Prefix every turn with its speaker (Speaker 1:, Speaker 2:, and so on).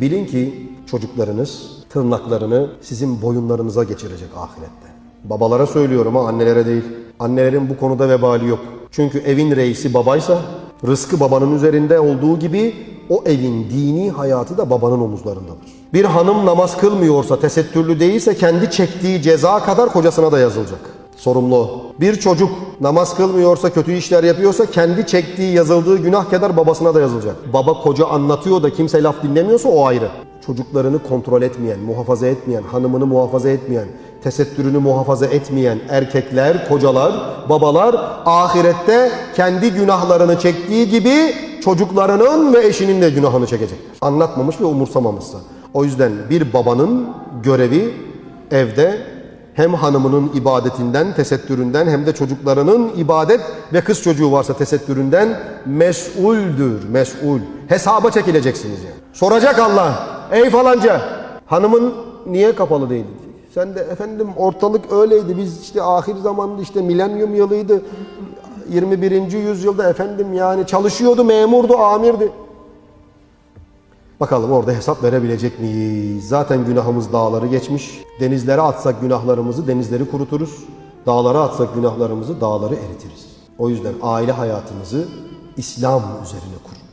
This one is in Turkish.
Speaker 1: Bilin ki çocuklarınız tırnaklarını sizin boyunlarınıza geçirecek ahirette. Babalara söylüyorum ha annelere değil. Annelerin bu konuda vebali yok. Çünkü evin reisi babaysa rızkı babanın üzerinde olduğu gibi o evin dini hayatı da babanın omuzlarındadır. Bir hanım namaz kılmıyorsa, tesettürlü değilse kendi çektiği ceza kadar kocasına da yazılacak. Sorumlu. Bir çocuk namaz kılmıyorsa, kötü işler yapıyorsa kendi çektiği yazıldığı günah kadar babasına da yazılacak. Baba koca anlatıyor da kimse laf dinlemiyorsa o ayrı. Çocuklarını kontrol etmeyen, muhafaza etmeyen, hanımını muhafaza etmeyen, tesettürünü muhafaza etmeyen erkekler, kocalar, babalar ahirette kendi günahlarını çektiği gibi çocuklarının ve eşinin de günahını çekecekler. Anlatmamış ve umursamamışsa. O yüzden bir babanın görevi evde hem hanımının ibadetinden, tesettüründen hem de çocuklarının ibadet ve kız çocuğu varsa tesettüründen mesuldür, mesul. Hesaba çekileceksiniz yani. Soracak Allah, ey falanca hanımın niye kapalı değildi? Sen de efendim ortalık öyleydi, biz işte ahir zamanda işte milenyum yılıydı, 21. yüzyılda efendim yani çalışıyordu, memurdu, amirdi. Bakalım orada hesap verebilecek miyiz? Zaten günahımız dağları geçmiş. Denizlere atsak günahlarımızı denizleri kuruturuz. Dağlara atsak günahlarımızı dağları eritiriz. O yüzden aile hayatımızı İslam üzerine kurun.